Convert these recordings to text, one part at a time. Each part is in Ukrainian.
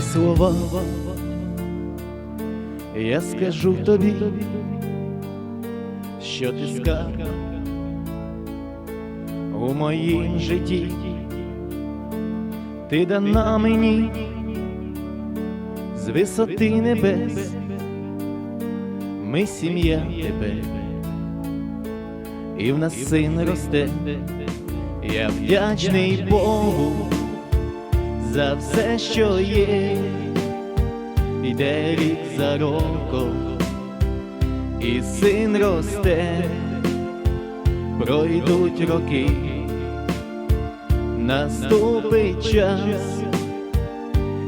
слова. Я скажу тобі, що ти скарб у моїм житті, ти дана мені з висоти небес, ми сім'я тебе, і в нас син росте, я вдячний Богу за все, що є, йде рік за роком, і син росте, пройдуть роки, наступить час,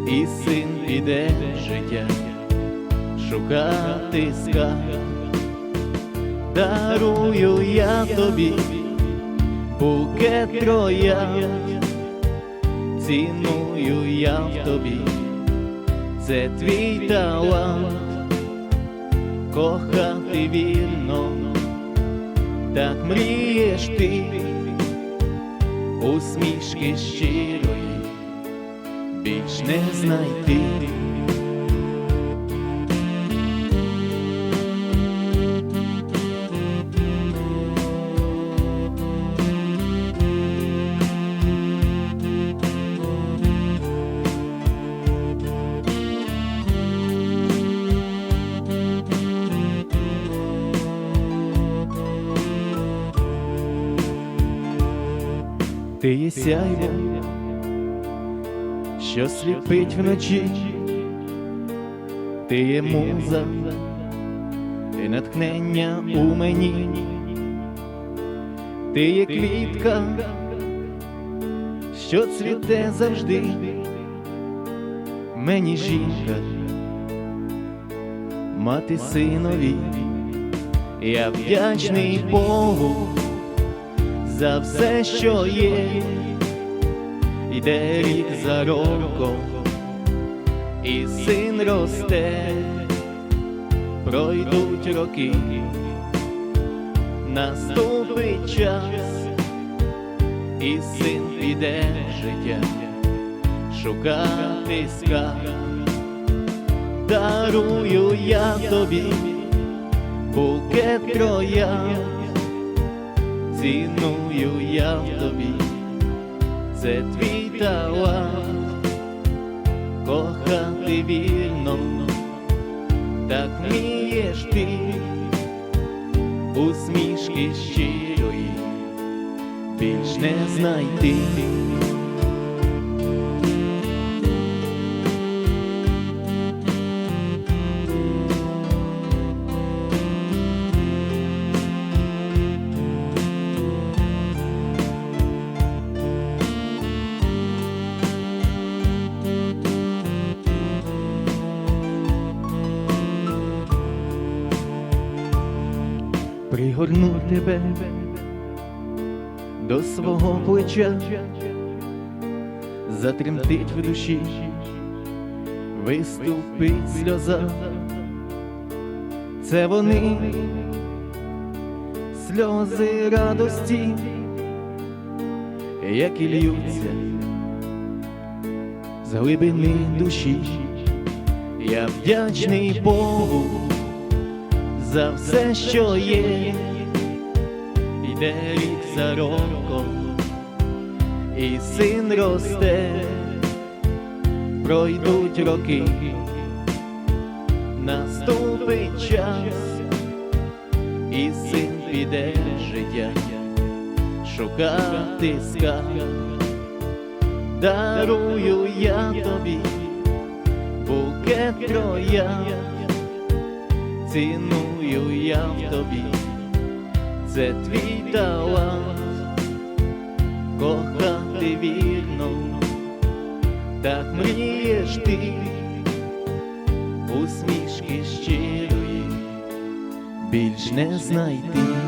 і син піде життя, шукати скарб, дарую я тобі букет троянд ціную я в тобі, це твій талант, кохати вірно, так мрієш ти, усмішки щирої, більш не знайти. Ти є сяйво, що сліпить вночі, ти є муза і натхнення у мені, ти є квітка, що цвіте завжди, мені жінка, мати синові, я вдячний Богу за все, що є, йде рік за роком, і син росте, пройдуть роки, наступить час, і син піде в життя, шукати скарб, дарую я тобі букет троянд ціную я в тобі, це твій талант, кохати вірно, так вмієш ти, усмішки щирої, більш не знайти. Пригорну тебе до свого плеча, затремтить в душі, виступить сльоза, це вони сльози радості, які льються з глибини душі, я вдячний Богу за все, що є, йде рік за роком, і син росте, пройдуть роки, наступить час, і син піде життя, шукати скарб, дарую я тобі букет троянд ціную я в тобі, це твій талант, кохати вірно, так мрієш ти, усмішки щирої, більш не знайти.